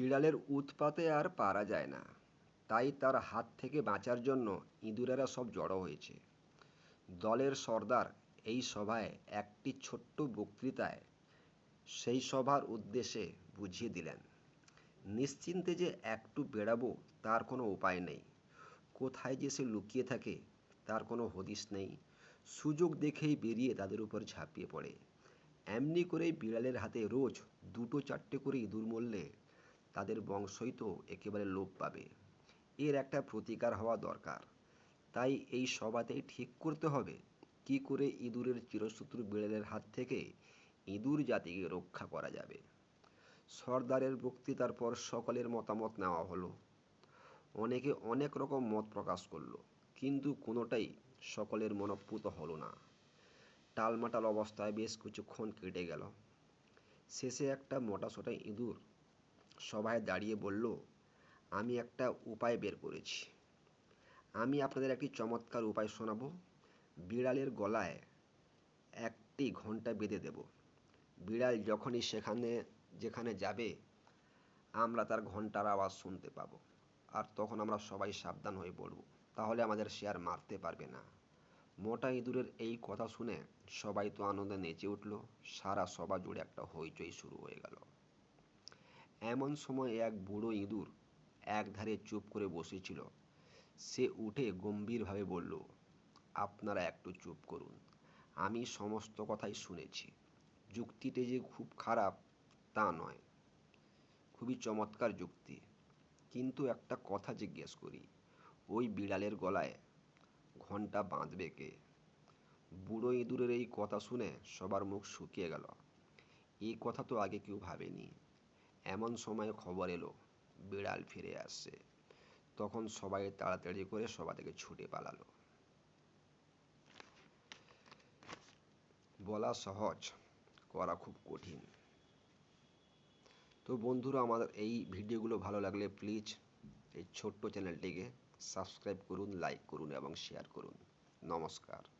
বিড়ালের উৎপাতে আর পারা যায় না। তাই তার হাত থেকে বাঁচার জন্য ইঁদুরেরা সব জড়ো হয়েছে। দলের সর্দার এই সভায় একটি ছোট্ট বক্তৃতায় সেই সভার উদ্দেশ্যে বুঝিয়ে দিলেন, নিশ্চিন্তে যে একটু বেড়াবো তার কোনো উপায় নেই। কোথায় যে সে লুকিয়ে থাকে তার কোনো হদিস নেই। সুযোগ দেখেই বেরিয়ে তাদের উপর ঝাঁপিয়ে পড়ে। এমনি করেই বিড়ালের হাতে রোজ দুটো চারটে করে ইঁদুর মরলে তাদের বংশই তো একেবারে লোপ পাবে। এর একটা প্রতিকার হওয়া দরকার। তাই এই সভাতেই ঠিক করতে হবে, কি করে ইঁদুরের চিরশত্রু বিড়ালের হাত থেকে ইঁদুর জাতিকে রক্ষা করা যাবে। সর্দারের বক্তৃতার পর সকলের মতামত নেওয়া হলো। অনেকে অনেক রকম মত প্রকাশ করল, কিন্তু কোনোটাই সকলের মনপ্রুত হলো না। টালমাটাল অবস্থায় বেশ কিছুক্ষণ কেটে গেল। শেষে একটা মোটাসোটা ইঁদুর সভায় দাঁড়িয়ে বলল, আমি একটা উপায় বের করেছি। আমি আপনাদের একটি চমৎকার উপায় শোনাবো। বিড়ালের গলায় একটি ঘণ্টা বেঁধে দেব। বিড়াল যখনই সেখানে, যেখানে যাবে, আমরা তার ঘণ্টার আওয়াজ শুনতে পাবো। আর তখন আমরা সবাই সাবধান হয়ে পড়ব। তাহলে আমাদের আর মারতে পারবে না। মোটা ইঁদুরের এই কথা শুনে সবাই তো আনন্দে নেচে উঠল। সারা সভা জুড়ে একটা হইচই শুরু হয়ে গেল। এমন সময় এক বুড়ো ইঁদুর একধারে চুপ করে বসেছিল। সে উঠে গম্ভীরভাবে বলল, আপনারা একটু চুপ করুন, আমি সমস্ত কথাই শুনেছি। যুক্তিটি যে খুব খারাপ, তা নয়। খুবই চমৎকার যুক্তি। কিন্তু একটা কথা জিজ্ঞেস করি, ওই বিড়ালের গলায় ঘণ্টা বাঁধবে কে? বুড়ো ইঁদুরের এই কথা শুনে সবার মুখ শুকিয়ে গেল। এই কথা তো আগে কেউ ভাবেনি। এমন সময় খবর এলো, বিড়াল ফিরে আসছে। তখন সবাই তাড়াতাড়ি করে সভা থেকে ছুটে পালালো। বলা সহজ, করা খুব কঠিন। তো বন্ধুরা, আমাদের এই ভিডিওগুলো ভালো লাগলে প্লিজ এই ছোট্ট চ্যানেলটিকে সাবস্ক্রাইব করুন লাইক করুন এবং শেয়ার করুন। নমস্কার।